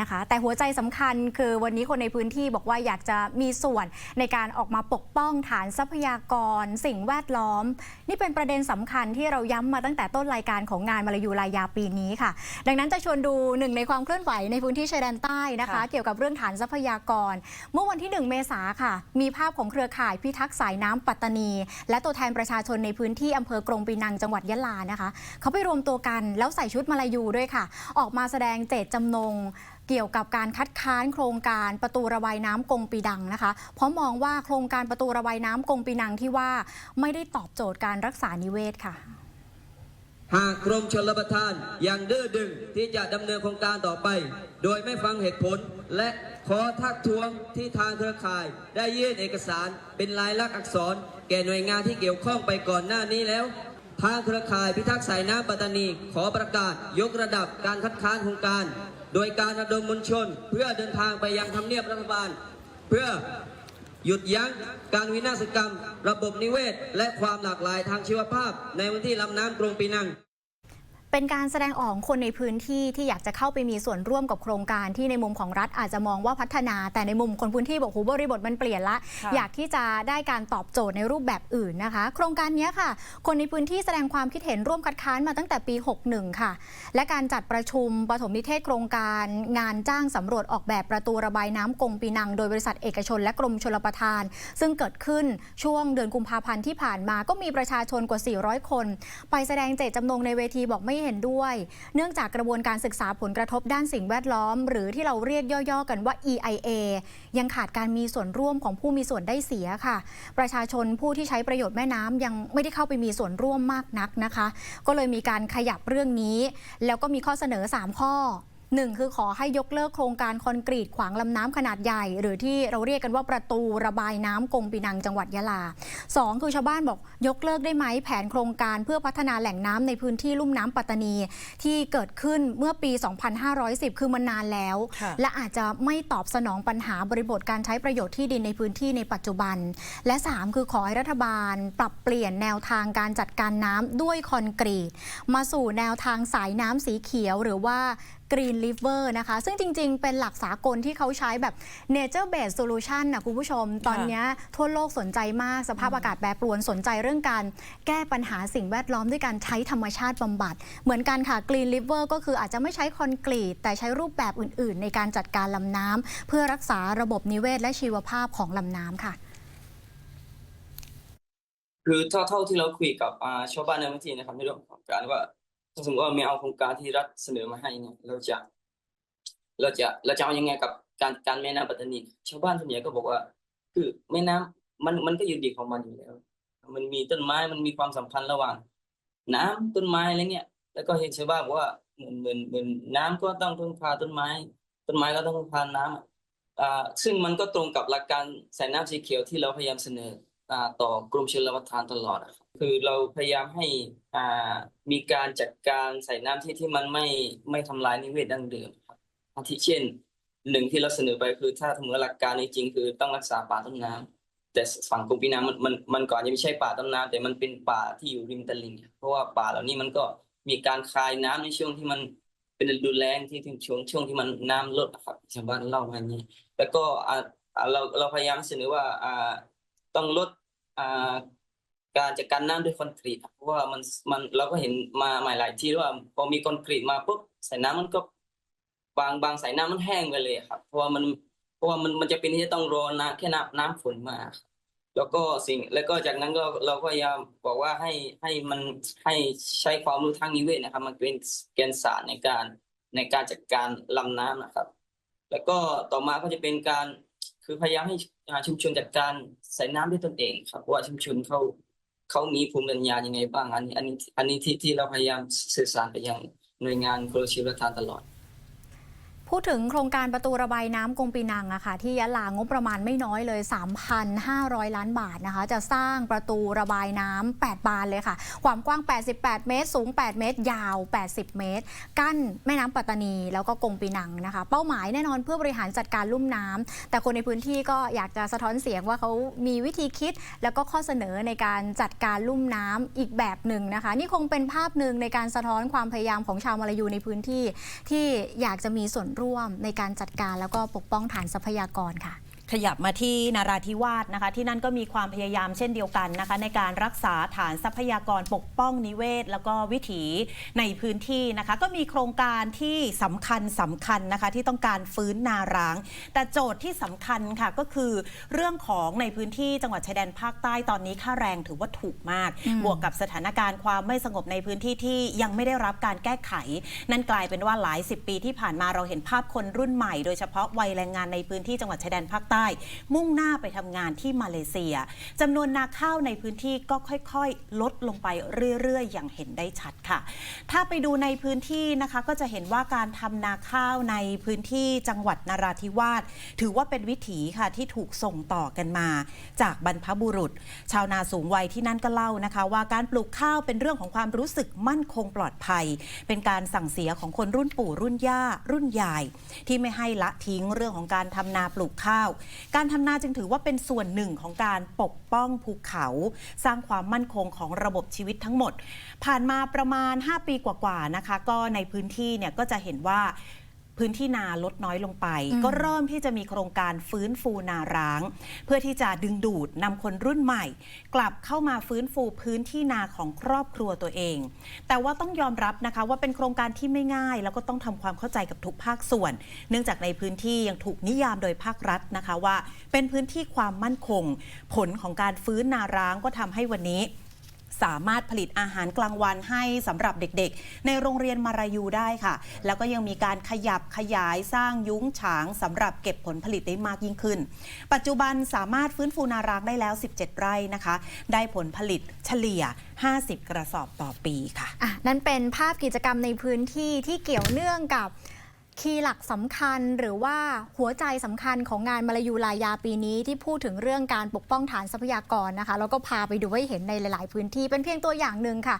นะคะ แต่หัวใจสำคัญคือวันนี้คนในพื้นที่บอกว่าอยากจะมีส่วนในการออกมาปกป้องฐานทรัพยากร สิ่งแวดล้อม นี่เป็นประเด็นสำคัญที่เราย้ำมาตั้งแต่ต้นรายการของงานมาลายูลายาปีนี้ค่ะ ดังนั้นจะชวนดูหนึ่งในความเคลื่อนไหวในพื้นที่ชายแดนใต้นะคะค่ะเกี่ยวกับเรื่องฐานทรัพยากร เมื่อวันที่ 1 เมษาค่ะ มีภาพของเครือข่ายพิทักษ์สายน้ำปัตตานี และตัวแทนประชาชนในพื้นที่อำเภอกรงปีนังจังหวัดยะลานะคะเขาไปรวมตัวกันแล้วใส่ชุดมาลายูด้วยค่ะ ออกมาแสดงเจตจำนงเกี่ยวกับการคัดค้านโครงการประตูระบายน้ำกงปีดังนะคะ เพราะมองว่าโครงการประตูระบายน้ำกงปีนังที่ว่าไม่ได้ตอบโจทย์การรักษานิเวศค่ะ หากกรมชลประทานยังดื้อดึงที่จะดำเนินโครงการต่อไป โดยไม่ฟังเหตุผลและขอทักท้วงที่ทางเครือข่าย ได้ยื่นเอกสารเป็นลายลักษณ์อักษร แก่หน่วยงานที่เกี่ยวข้องไปก่อนหน้านี้แล้วทางเครือข่ายพิทักษ์สายน้ำปัตตานีขอประกาศยกระดับการคัดค้านโครงการ โดยการระดมมวลชน เพื่อเดินทางไปยังทำเนียบรัฐบาล เพื่อหยุดยั้งการวินาศกรรม ระบบนิเวศ และความหลากหลายทางชีวภาพ ในพื้นที่ลำน้ำกรงปีนัง เป็นการแสดงออกของคนในพื้นที่ที่อยากจะเข้าไปมีส่วนร่วมกับโครงการที่ในมุมของรัฐอาจจะมองว่าพัฒนา แต่ในมุมคนพื้นที่บอกหูบริบทมันเปลี่ยนละค่ะอยากที่จะได้การตอบโจทย์ในรูปแบบอื่นนะคะ โครงการเนี้ยค่ะ คนในพื้นที่แสดงความคิดเห็นร่วมคัดค้านมาตั้งแต่ปี 61 ค่ะ และการจัดประชุมปฐมนิเทศโครงการงานจ้างสำรวจออกแบบประตูระบายน้ำกงปีนัง โดยบริษัทเอกชน และกรมชลประทาน ซึ่งเกิดขึ้นช่วงเดือนกุมภาพันธ์ที่ผ่านมาก็มีประชาชนกว่า 400 คน ไปแสดงเจตจำนงในเวทีบอกไม่เห็นด้วย เนื่องจากกระบวนการศึกษาผลกระทบด้านสิ่งแวดล้อม หรือที่เราเรียกย่อๆกันว่า EIA ยังขาดการมีส่วนร่วมของผู้มีส่วนได้เสียค่ะ ประชาชนผู้ที่ใช้ประโยชน์แม่น้ำยังไม่ได้เข้าไปมีส่วนร่วมมากนักนะคะ ก็เลยมีการขยับเรื่องนี้ แล้วก็มีข้อเสนอ 3 ข้อ หนึ่งคือขอให้ยกเลิกโครงการคอนกรีตขวางลำน้ำขนาดใหญ่ หรือที่เราเรียกกันว่าประตูระบายน้ำกงปีนังจังหวัดยะลาสองคือชาวบ้านบอกยกเลิกได้ไหมแผนโครงการเพื่อพัฒนาแหล่งน้ำในพื้นที่ลุ่มน้ำปัตตานี ที่เกิดขึ้นเมื่อปี 2510 คือมันนานแล้วค่ะและอาจจะไม่ตอบสนองปัญหาบริบทการใช้ประโยชน์ที่ดินในพื้นที่ในปัจจุบัน และ 3 คือขอให้รัฐบาล ปรับเปลี่ยนแนวทางการจัดการน้ำด้วยคอนกรีต มาสู่แนวทางสายน้ำสีเขียวหรือว่า Green River นะคะ ซึ่งจริงๆ เป็นหลักสากลที่เขาใช้แบบ Nature Based Solution นะคุณผู้ชม ตอนเนี้ยทั่วโลกสนใจมากสภาพอากาศแปรปรวนสนใจเรื่องการ แก้ปัญหาสิ่งแวดล้อมด้วยการใช้ธรรมชาติบำบัด เหมือนกันค่ะ Green River ก็คืออาจจะไม่ใช้คอนกรีต แต่ใช้รูปแบบอื่นๆ ในการจัดการลำน้ำเพื่อรักษาระบบนิเวศและชีวภาพของลำน้ำค่ะคือเท่าเท่าที่เราคุยกับอ่าชาวบ้านในพื้นที่นะครับในเรื่องของการว่า ถ้าสมมติว่าไม่เอาโครงการที่รัฐเสนอมาให้เนี่ยเราจะ เราจะเราจะเอายังไงกับการการแม่น้ำปัตตานีชาวบ้านส่วนใหญ่ก็บอกว่า คือแม่น้ำมันมันก็อยู่ดีของมันอยู่แล้ว มันมีต้นไม้มันมีความสัมพันธ์ระหว่าง น้ำต้นไม้อะไรเงี้ยแล้วก็เห็นชาวบ้านบอกว่าเหมือนเหมือนเหมือนน้ำก็ต้องพึ่งพาต้นไม้ ต้นไม้ก็ต้องพึ่งพาน้ำอ่าซึ่งมันก็ตรงกับหลักการใสายน้ำสีเขียวที่เราพยายามเสนอ ต่อกรมชลประทานตลอดอะครับคือเราพยายามให้อ่ามีการจัดการใส่น้ำที่ที่มันไม่ไม่ทำลายนิเวศดั้งเดิมครับอาทิเช่นหนึ่งที่เราเสนอไปคือถ้าสมมติหลักการจริงๆคือต้องรักษาป่าต้นน้ำแต่ฝั่งกรมปีน้ำมันมันมันก่อนจะไม่ใช่ป่าต้นน้ำแต่มันเป็นป่าที่อยู่ริมตลิ่งเพราะว่าป่าเหล่านี้มันก็มีการคายน้ำในช่วงที่มันเป็นฤดูแล้งที่ที่ช่วงช่วงที่มันน้ำลดอะครับชาวบ้านเล่ามาอย่างนี้แล้วก็อ่าเราเราพยายามเสนอว่าอ่า ต้องลดการจัดการน้ำด้วยคอนกรีตเพราะว่ามันมันเราก็เห็นมามาหลายที่ว่าพอมีคอนกรีตมาปุ๊บสายน้ำมันก็บางบางสายน้ำมันแห้งไปเลยครับ เพราะว่ามันเพราะว่ามันมันจะเป็นที่จะต้องรอนะแค่น้ำน้ำฝนมาแล้วก็สิ่งแล้วก็จากนั้นก็เราก็พยายามบอกว่าให้ให้มันให้ใช้ความรู้ทางนิเวศนะครับ มันเป็นแกนศาสตร์ในการในการจัดการลำน้ำนะครับ แล้วก็ต่อมาก็จะเป็นการ คือพยายามให้ชุมชนจัดการใส่น้ำด้วยตนเองครับว่าชุมชนเขาเขามีภูมิปัญญายังไงบ้าง อันนี้อันนี้อันนี้ที่ที่เราพยายามสื่อสารไปยังหน่วยงานกรมชลประทานตลอด พูดถึงโครงการประตูระบายน้ำกงปีนังอะค่ะที่ยะลางบประมาณไม่น้อยเลย 3,500 ล้านบาทนะคะ จะสร้างประตูระบายน้ำ8 บานเลยค่ะ ความกว้าง 88 เมตร สูง 8 เมตร ยาว 80 เมตร กั้นแม่น้ำปัตตานี แล้วก็กงปีนังนะคะ เป้าหมายแน่นอนเพื่อบริหารจัดการลุ่มน้ำแต่คนในพื้นที่ก็อยากจะสะท้อนเสียงว่าเขามีวิธีคิด แล้วก็ข้อเสนอในการจัดการลุ่มน้ำอีกแบบหนึ่งนะคะ นี่คงเป็นภาพหนึ่งในการสะท้อนความพยายามของชาวมาลายูในพื้นที่ที่อยากจะมีส่วนร่วมในการจัดการแล้วก็ปกป้องฐานทรัพยากรค่ะ ขยับมาที่นาราธิวาสนะคะ ที่นั่นก็มีความพยายามเช่นเดียวกันนะคะ ในการรักษาฐานทรัพยากรปกป้องนิเวศ แล้วก็วิถีในพื้นที่นะคะ ก็มีโครงการที่สำคัญสำคัญนะคะที่ต้องการฟื้นนาร้าง แต่โจทย์ที่สำคัญค่ะก็คือเรื่องของในพื้นที่จังหวัดชายแดนภาคใต้ตอนนี้ค่าแรงถือว่าถูกมากอืมบวกกับสถานการณ์ความไม่สงบในพื้นที่ที่ยังไม่ได้รับการแก้ไข นั่นกลายเป็นว่าหลายสิบปีที่ผ่านมาเราเห็นภาพคนรุ่นใหม่ โดยเฉพาะวัยแรงงานในพื้นที่จังหวัดชายแดนภาคใต้มุ่งหน้าไปทำงานที่มาเลเซียจำนวนนาข้าวในพื้นที่ก็ค่อยๆ ลดลงไปเรื่อยๆ อย่างเห็นได้ชัดค่ะ ถ้าไปดูในพื้นที่นะคะก็จะเห็นว่าการทำนาข้าวในพื้นที่จังหวัดนราธิวาสถือว่าเป็นวิถีค่ะที่ถูกส่งต่อกันมา จากบรรพบุรุษ ชาวนาสูงวัยที่นั่นก็เล่านะคะ ว่าการปลูกข้าวเป็นเรื่องของความรู้สึกมั่นคงปลอดภัย เป็นการสั่งเสียของคนรุ่นปู่รุ่นย่ารุ่นยาย ที่ไม่ให้ละทิ้งเรื่องของการทำนาปลูกข้าวการทำนาจึงถือว่าเป็นส่วนหนึ่งของการปกป้องภูเขา สร้างความมั่นคงของระบบชีวิตทั้งหมด ผ่านมาประมาณ 5 ปีกว่าๆนะคะ ก็ในพื้นที่เนี่ยก็จะเห็นว่า พื้นที่นาลดน้อยลงไปอืมก็เริ่มที่จะมีโครงการฟื้นฟูนาร้าง เพื่อที่จะดึงดูดนำคนรุ่นใหม่ กลับเข้ามาฟื้นฟูพื้นที่นาของครอบครัวตัวเอง แต่ว่าต้องยอมรับนะคะว่าเป็นโครงการที่ไม่ง่าย แล้วก็ต้องทำความเข้าใจกับทุกภาคส่วน เนื่องจากในพื้นที่ยังถูกนิยามโดยภาครัฐนะคะว่า เป็นพื้นที่ความมั่นคง ผลของการฟื้นนาร้างก็ทำให้วันนี้ สามารถผลิตอาหารกลางวันให้สำหรับเด็กๆ ในโรงเรียนมารายูได้ค่ะ แล้วก็ยังมีการขยับขยายสร้างยุ้งฉางสำหรับเก็บผลผลิตได้มากยิ่งขึ้น ปัจจุบันสามารถฟื้นฟูนารางได้แล้ว 17 ไร่นะคะ ได้ผลผลิตเฉลี่ย 50 กระสอบต่อปีค่ะ อะ นั่นเป็นภาพกิจกรรมในพื้นที่ที่เกี่ยวเนื่องกับ คีย์หลักสำคัญหรือว่าหัวใจสำคัญของงานมาลายูลายาปีนี้ที่พูดถึงเรื่องการปกป้องฐานทรัพยากรนะคะ แล้วก็พาไปดูให้เห็นในหลาย ๆ พื้นที่เป็นเพียงตัวอย่างหนึ่งค่ะ